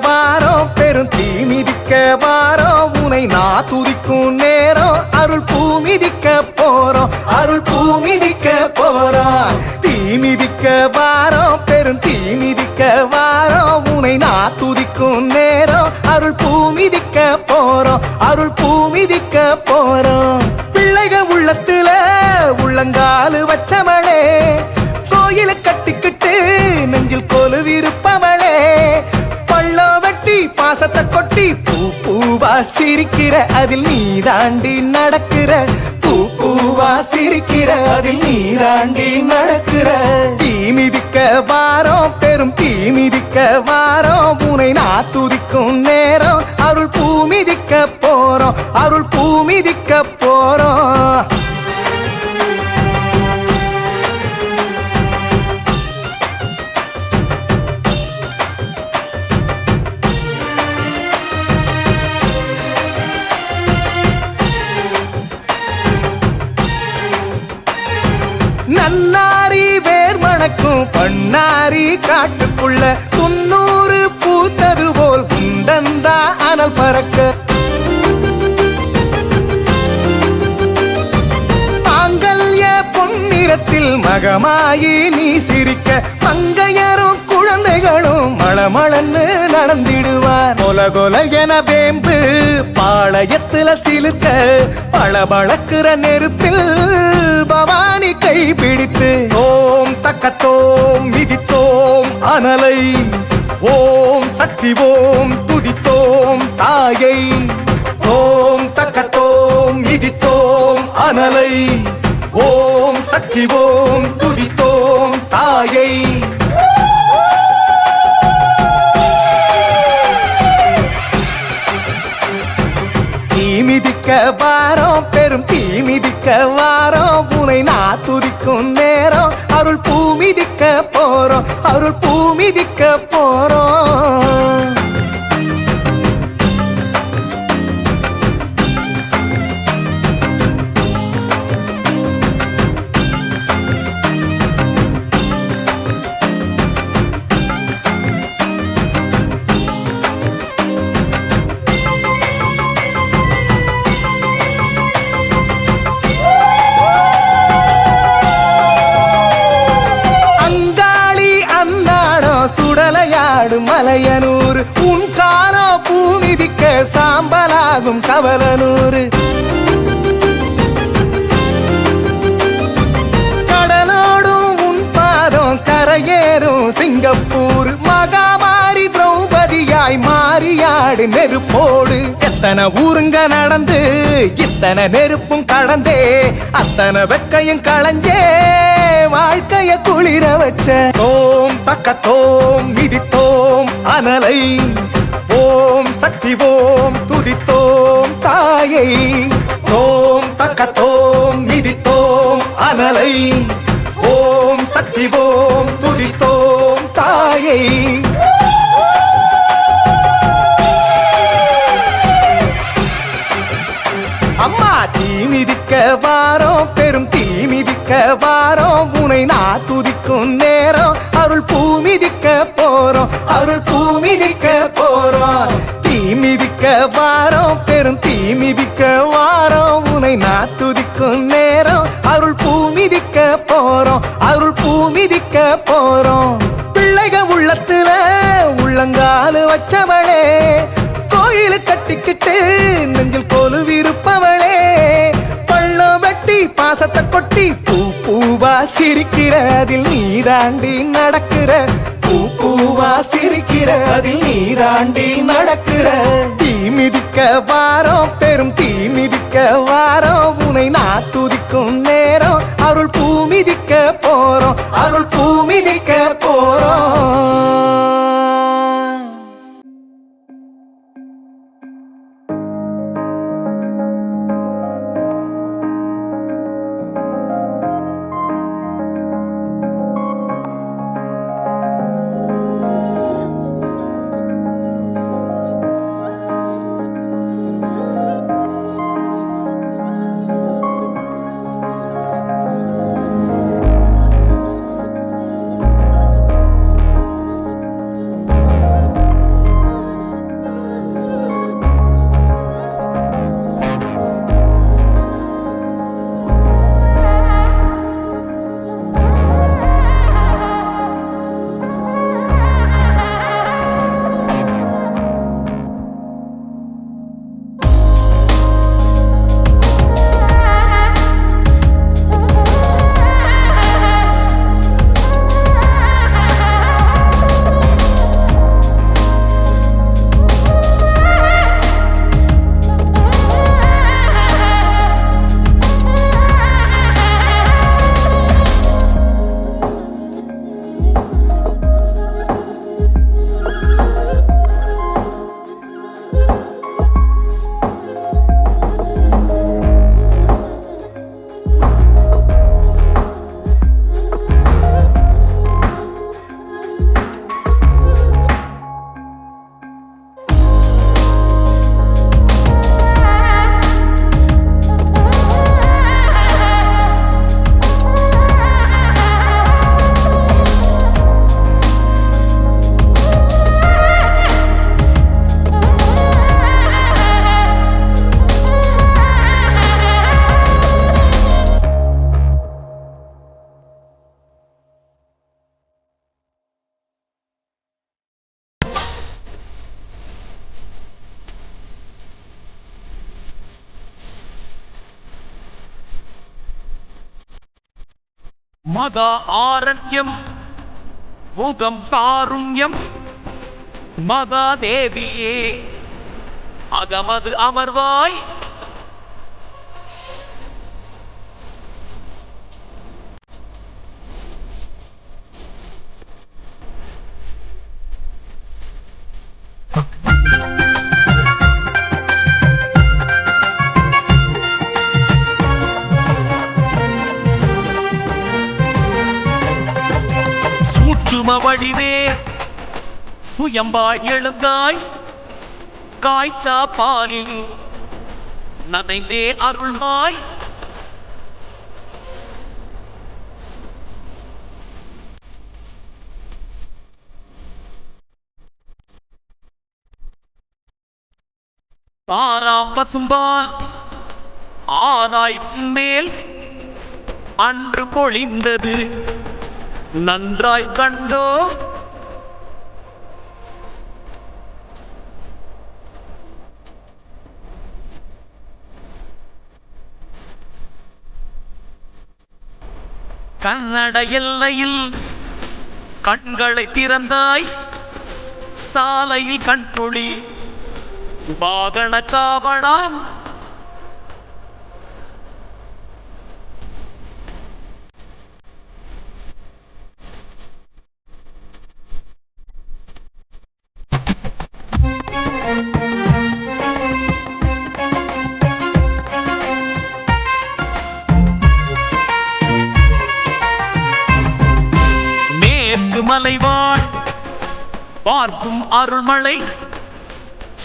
வாரம் பெரும் தீ மிதிக்க வாரம். உனை நான் துதிக்கும் நேரம் அருள் பூ மிதிக்க போறோம். அருள் பூ மிதிக்க போறோம். தீ மிதிக்க வாரம் பெரும் தீ மிதிக்க வாரம். உனை நான் துதிக்கும் நேரம் அருள் பூ மிதிக்க போறோம். அருள் பூ மிதிக்க போறோம். பிள்ளைக உள்ளத்துல உள்ளங்காலு வச்ச கொட்டி பூ பூவா சிரிக்கிற அதில் நீ தாண்டி நடக்கிற. பூ பூவா சிரிக்கிற அதில் நீ தாண்டி நடக்கிற. தீ மிதிக்க வாரோம் பெரும் தீ மிதிக்க வாரோம் உனை நான் துதிக்கும் வேர் பண்ணாரி காட்டுக்குள்ள துண்ணூறு பூத்தது போல் குண்டந்தா அனல் பறக்க. மாங்கல்ய பொன்னிறத்தில் மகமாயி நீ சிரிக்க மங்கையரும் குழந்தைகளும் மளமளன்னு நடந்திடுவார். கொல கொல என வேம்பு பாளையத்துல சிலுக்க பளபளக்குற நெருப்பில் பவானி கை பிடித்து மிதித்தோம் அனலை. ஓம் சக்தி ஓம் துதித்தோம் தாயை. ஓம் தக்கத்தோம் மிதித்தோம் அனலை. ஓம் சக்தி ஓம் துதித்தோம் தாயை. போறோம் அருள் பூ காடு மலையனூர். உன் காலோ பூமிதிக்க சாம்பலாகும் கவலனூர். கடலோடும் உன் பாதம் கரையேறும் சிங்கப்பூர். மகாமாரி திரௌபதியாய் மாறியாடு நெருப்போடு. எத்தனை ஊருங்க நடந்து இத்தனை நெருப்பும் கடந்தே. அத்தனை வெக்கையும் களைஞ்சே. வாழ்க்கைய குளிர வச்ச. ஓம் தக்கத்தோம் மிதித்தோம் அனலை. ஓம் சக்தி ஓம் துதித்தோம் தாயை. ஓம் தக்கத்தோம் மிதித்தோம் அனலை. ஓம் சக்தி ஓம் துதித்தோம் தாயை. அம்மா தீ மிதிக்க வாரோம் பெரும் தீ மிதிக்க வாரோம் உனை நான் துதிக்கும் நேரம் அருள் பூமிதிக்க போறோம். அருள் பூமிதிக்க போறோம். தீமிதிக்க வாரம். பெரும் தீமிதிக்க வாரம். உனை நான் துதிக்கும் நேரம் அருள் பூமிதிக்க போறோம். அருள் பூமிதிக்க போறோம். பிள்ளைக உள்ளத்துல உள்ளங்காலு வச்சவளே கோயிலு கட்டிக்கிட்டு பூவா சிரிக்கிற அதில் நீ தாண்டி நடக்கிற. பூ பூவா சிரிக்கிற அதில் நீ தாண்டி நடக்கிற. தீ மிதிக்க வாரோம் பெரும் தீ மிதிக்க வாரோம். உனை நான் துதிக்கும் நேரம் அருள் பூ மிதிக்க போறோம். அருள் பூ மிதிக்க போறோம். மத ஆரண்யம் முகம் காருண்யம் மகாதேவியே அகமது அமர்வாய் சும வடிவே சுயம்பாய் எழுந்தாய். காய்ச்சா பாலில் நனைந்தே அருள்வாய். பாராம் பசும்பா. ஆராய் மேல் அன்று பொழிந்தது. நன்றாய் கண்டோ. கன்னட எல்லையில் கண்களை திறந்தாய். சாலையில் கண்துளி வாகன காவலாம் பார்க்கும் அருள்மலை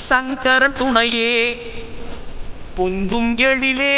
சங்கரன் துணையே பொங்கும் எழிலே